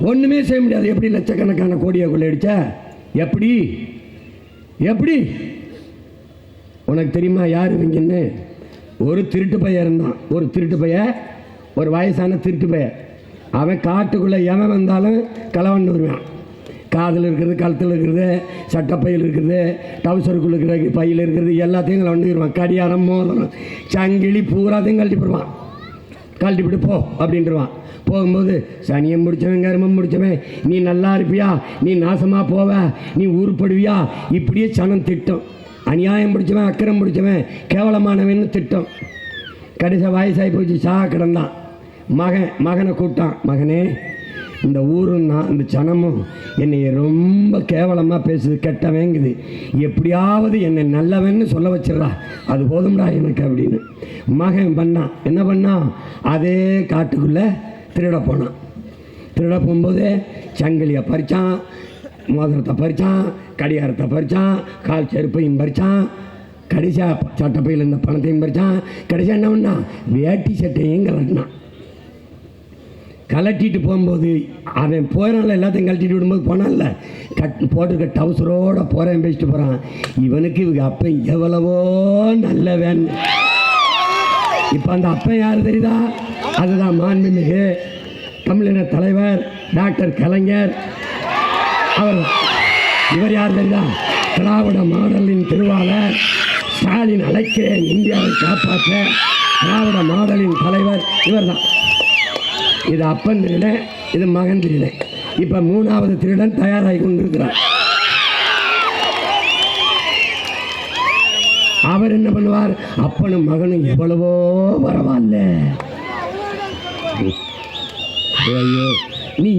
ஒன்றுமே செய்ய முடியாது. எப்படி லட்சக்கணக்கான கோடியை கொள்ளையடிச்ச எப்படி? எப்படி? உனக்கு தெரியுமா யார் இவங்கன்னு ஒரு திருட்டு பையன் இருந்தான். ஒரு திருட்டு பையன் ஒரு வயசான திருட்டு பையன். அவன் காட்டுக்குள்ளே எவன் வந்தாலும் களவண்டு வருவான். காதில் இருக்கிறது கழுத்தில் இருக்கிறது சட்டப்பையில் இருக்கிறது டவுசருக்குள்ள இருக்கிற பையில் இருக்கிறது எல்லாத்தையும் களவண்டு வருவான் கடியாரம் மோதிரம் சங்கிலி பூராத்தையும் கழட்டி போடுவான். கழட்டிவிட்டு போ அப்படின்றவான். போகும்போது சனியம் முடிச்சவன் கருமம் முடிச்சவன். நீ நல்லா இருப்பியா? நீ நாசமாக போவ? நீ உருப்படுவியா? இப்படியே சனம் திட்டம். அநியாயம் பிடிச்சவன் அக்கறம் பிடிச்சவன் கேவலமானவன்னு திட்டம். கடைசி வயசாகி போச்சு சா கிடந்தான். மகன் மகனை கூப்பிட்டான். மகனே இந்த ஊரும் நான் இந்த சனமும் என்னை ரொம்ப கேவலமாக பேசுது கெட்டவேங்குது. எப்படியாவது என்னை நல்லவன்னு சொல்ல வச்சிடறா. அது போதும்டா எனக்கு அப்படின்னு. மகன் பண்ணான் என்ன பண்ணான் அதே காட்டுக்குள்ளே திருட போனான் திருட போகும்போது சங்கிலியை பறிச்சான் மோதிரத்தை பறிச்சான் கடிகாரத்தை பறிச்சான் கால் செருப்பையும் பறிச்சான் கடைசியாக சட்டப்பையில் இருந்த பணத்தையும் பறிச்சான். கடைசியாக என்ன பண்ணான் வேட்டி சட்டையும் கலட்டினான் கலட்டிட்டு போகும்போது அவன் போகிறான்ல எல்லாத்தையும் கழட்டிட்டு விடும்போது போனான்ல. கட் போட்டிருக்க டவுசரோட போகிறேன் பேசிட்டு போகிறான் இவனுக்கு இவங்க அப்பன் எவ்வளவோ நல்லவன். இப்போ அந்த அப்பன் யார் தெரியுதா? அதுதான் மாண்புமிகு தமிழின தலைவர் டாக்டர் கலைஞர். அவர் இவர் யார் தெரியுதா? திராவிட மாடலின் திருவாளர். ஸ்டாலின் அழைக்கிறேன் இந்தியாவை காப்பாற்ற. திராவிட மாடலின் தலைவர் இவர் தான் இது அப்பன் திருடன் இது மகன் திருடன். இப்போ மூணாவது திருடன் தயாராகி கொண்டிருக்கிறார் அவர் என்ன பண்ணுவார்? அப்பனும் மகனும் எவ்வளவோ பரவாயில்ல. ஐயோ நீ